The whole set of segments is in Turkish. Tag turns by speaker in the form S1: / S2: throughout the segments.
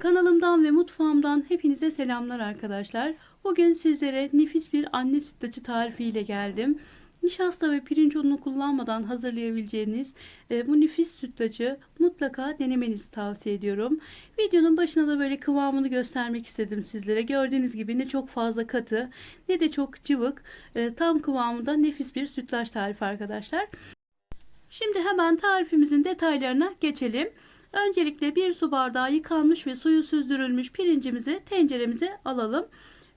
S1: Kanalımdan ve mutfağımdan hepinize selamlar arkadaşlar. Bugün sizlere nefis bir anne sütlacı tarifiyle geldim. Nişasta ve pirinç ununu kullanmadan hazırlayabileceğiniz e, bu nefis sütlacı mutlaka denemenizi tavsiye ediyorum. Videonun başına da böyle kıvamını göstermek istedim sizlere. Gördüğünüz gibi ne çok fazla katı ne de çok cıvık. E, tam kıvamında nefis bir sütlaç tarifi arkadaşlar. Şimdi hemen tarifimizin detaylarına geçelim. Öncelikle bir su bardağı yıkanmış ve suyu süzdürülmüş pirincimizi tenceremize alalım.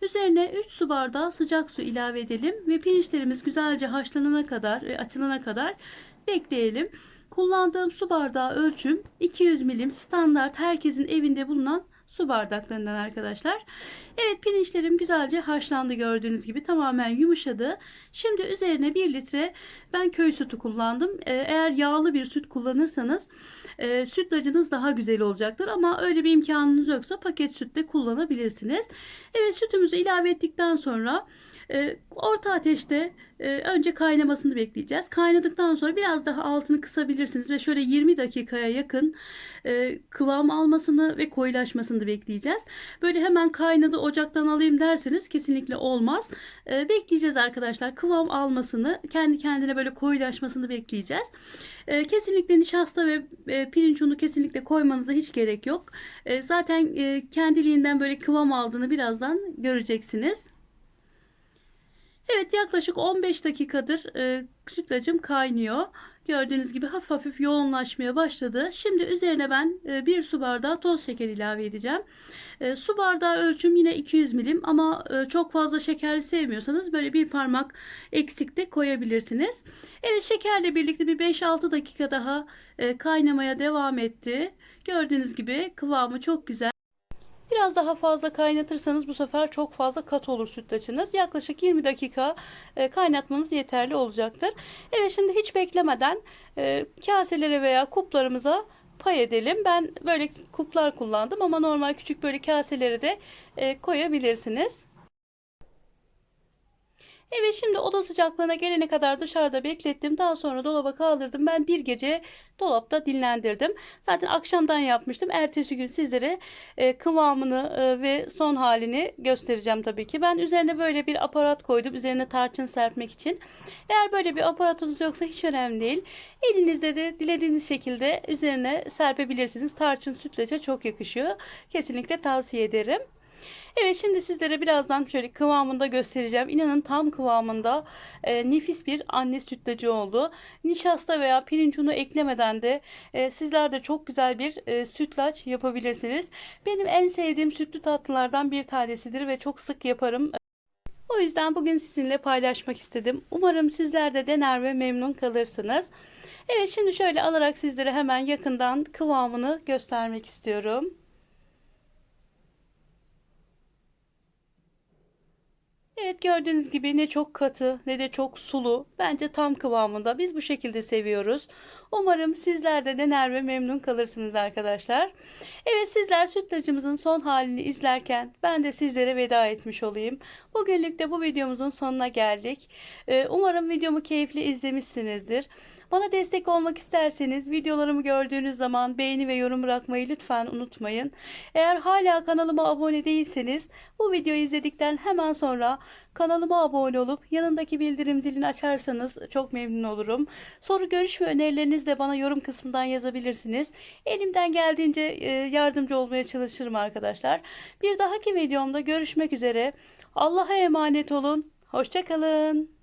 S1: Üzerine 3 su bardağı sıcak su ilave edelim ve pirinçlerimiz güzelce haşlanana kadar, e, açılana kadar bekleyelim. Kullandığım su bardağı ölçüm 200 milim standart herkesin evinde bulunan su bardaklarından arkadaşlar. Evet pirinçlerim güzelce haşlandı gördüğünüz gibi tamamen yumuşadı. Şimdi üzerine 1 litre ben köy sütü kullandım. Ee, Eğer yağlı bir süt kullanırsanız e, sütlacınız daha güzel olacaktır. Ama öyle bir imkanınız yoksa paket sütle kullanabilirsiniz. Evet sütümüzü ilave ettikten sonra e, orta ateşte e, önce kaynamasını bekleyeceğiz. Kaynadıktan sonra biraz daha altını kısabilirsiniz ve şöyle 20 dakikaya yakın e, kıvam almasını ve koyulaşmasını bekleyeceğiz. Böyle hemen kaynadı ocaktan alayım derseniz kesinlikle olmaz. E, bekleyeceğiz arkadaşlar. Kıvam almasını, kendi kendine böyle koyulaşmasını bekleyeceğiz. Kesinlikle nişasta ve pirinç unu kesinlikle koymanıza hiç gerek yok. Zaten kendiliğinden böyle kıvam aldığını birazdan göreceksiniz. Evet yaklaşık 15 dakikadır e, sütlacım kaynıyor. Gördüğünüz gibi hafif hafif yoğunlaşmaya başladı. Şimdi üzerine ben e, bir su bardağı toz şeker ilave edeceğim. E, su bardağı ölçüm yine 200 milim ama e, çok fazla şekerli sevmiyorsanız böyle bir parmak eksik de koyabilirsiniz. Evet şekerle birlikte bir 5-6 dakika daha e, kaynamaya devam etti. Gördüğünüz gibi kıvamı çok güzel. Biraz daha fazla kaynatırsanız bu sefer çok fazla kat olur sütlaçınız. Yaklaşık 20 dakika e, kaynatmanız yeterli olacaktır. Evet şimdi hiç beklemeden e, kaselere veya kuplarımıza pay edelim. Ben böyle kuplar kullandım ama normal küçük böyle kaselere de e, koyabilirsiniz. Evet şimdi oda sıcaklığına gelene kadar dışarıda beklettim. Daha sonra dolaba kaldırdım. Ben bir gece dolapta dinlendirdim. Zaten akşamdan yapmıştım. Ertesi gün sizlere e, kıvamını e, ve son halini göstereceğim tabii ki. Ben üzerine böyle bir aparat koydum. Üzerine tarçın serpmek için. Eğer böyle bir aparatınız yoksa hiç önemli değil. Elinizde de dilediğiniz şekilde üzerine serpebilirsiniz. Tarçın sütlaca çok yakışıyor. Kesinlikle tavsiye ederim. Evet şimdi sizlere birazdan şöyle kıvamında göstereceğim. İnanın tam kıvamında e, nefis bir anne sütlacı oldu. Nişasta veya pirinç unu eklemeden de e, sizler de çok güzel bir e, sütlaç yapabilirsiniz. Benim en sevdiğim sütlü tatlılardan bir tanesidir ve çok sık yaparım. O yüzden bugün sizinle paylaşmak istedim. Umarım sizler de dener ve memnun kalırsınız. Evet şimdi şöyle alarak sizlere hemen yakından kıvamını göstermek istiyorum. Evet gördüğünüz gibi ne çok katı ne de çok sulu. Bence tam kıvamında. Biz bu şekilde seviyoruz. Umarım sizler de dener ve memnun kalırsınız arkadaşlar. Evet sizler sütlacımızın son halini izlerken ben de sizlere veda etmiş olayım. Bugünlük de bu videomuzun sonuna geldik. Ee, umarım videomu keyifli izlemişsinizdir. Bana destek olmak isterseniz videolarımı gördüğünüz zaman beğeni ve yorum bırakmayı lütfen unutmayın. Eğer hala kanalıma abone değilseniz bu videoyu izledikten hemen sonra kanalıma abone olup yanındaki bildirim zilini açarsanız çok memnun olurum. Soru, görüş ve önerilerinizi de bana yorum kısmından yazabilirsiniz. Elimden geldiğince e, yardımcı olmaya çalışırım arkadaşlar. Bir dahaki videomda görüşmek üzere. Allah'a emanet olun. Hoşçakalın.